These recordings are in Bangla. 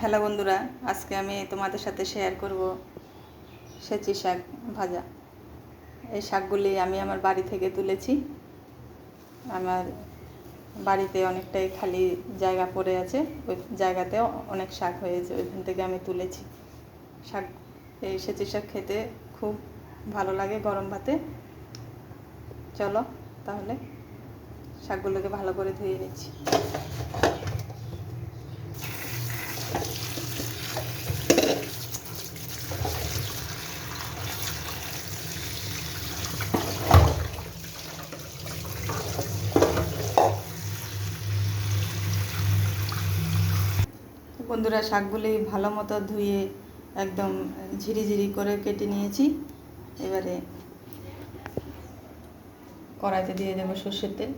হ্যালো বন্ধুরা, আজকে আমি তোমাদের সাথে শেয়ার করব সেচি শাক ভাজা। এই শাকগুলি আমি আমার বাড়ি থেকে তুলেছি। আমার বাড়িতে অনেকটাই খালি জায়গা পড়ে আছে, ওই জায়গাতেও অনেক শাক হয়েছে, ওইখান থেকে আমি তুলেছি। শাক, এই সেচি শাক খেতে খুব ভালো লাগে গরম ভাতে। চলো তাহলে শাকগুলোকে ভালো করে ধুয়ে নিচ্ছি। বন্ধুরা শাকগুলি ভালো মতো ধুয়ে একদম ঝিরিঝিরি করে কেটে নিয়েছি। এবারে কড়াইতে দিয়ে দেবো সর্ষের তেল।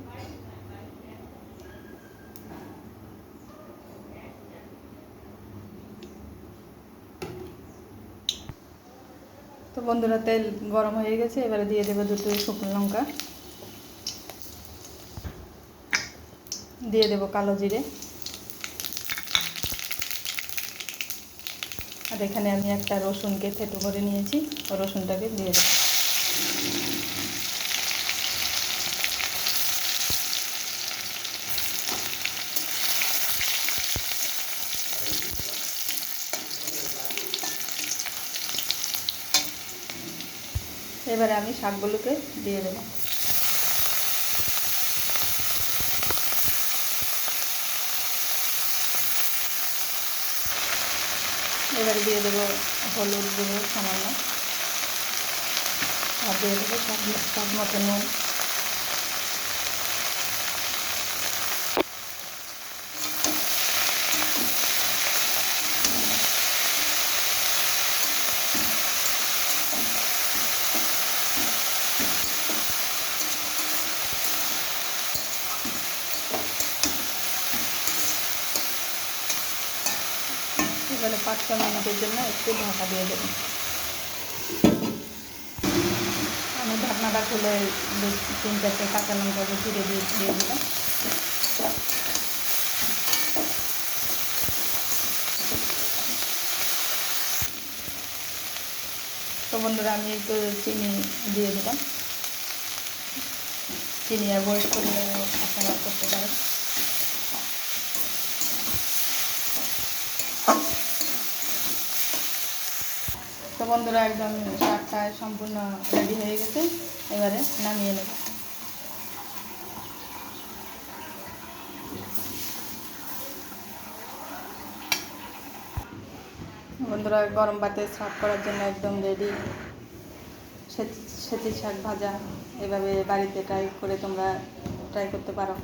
তো বন্ধুরা, তেল গরম হয়ে গেছে, এবারে দিয়ে দেবো দুটো শুকনো লঙ্কা। দিয়ে দেবো কালো জিরে। আর এখানে আমি একটা রসুনকে থেতো করে নিয়েছি। রসুনটাকে দিয়ে দেবো। এবারে আমি শাকগুলোকে দিয়ে দেবো। এবারে দিয়ে দেবো হলুদ গুঁড়ো সামান্য। আর দিয়ে দেবো সব সব মতো নুন। এবারে পাঁচ ছ মিনিটের জন্য একটু ঢাকা দিয়ে দেবো। আমি ঢাকনাটা খুলে তিন চারটে কাঁচা লঙ্কাকে চিড়ে দিয়ে দিয়ে দিলাম। তো বন্ধুরা, আমি একটু চিনি দিয়ে দিলাম। চিনি অ্যাভয়েড করলে তো বন্ধুরা একদম শাকটা সম্পূর্ণ রেডি হয়ে গেছে, এবারে নামিয়ে নেব। বন্ধুরা গরম ভাতে সার্ভ করার জন্য একদম রেডি সেচি শাক ভাজা এভাবে বাড়িতে ট্রাই করে তোমরা ট্রাই করতে পারো।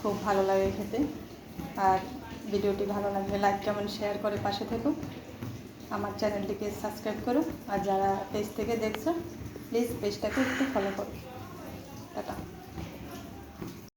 খুব ভালো লাগে খেতে। আর ভিডিওটি ভালো লাগলে লাইক কমেন্ট শেয়ার করে পাশে থেকো। আমার চ্যানেলটিকে সাবস্ক্রাইব করো। আর যারা পেজ থেকে দেখছ প্লিজ পেজটাকে একটু ফলো করো। টাটা।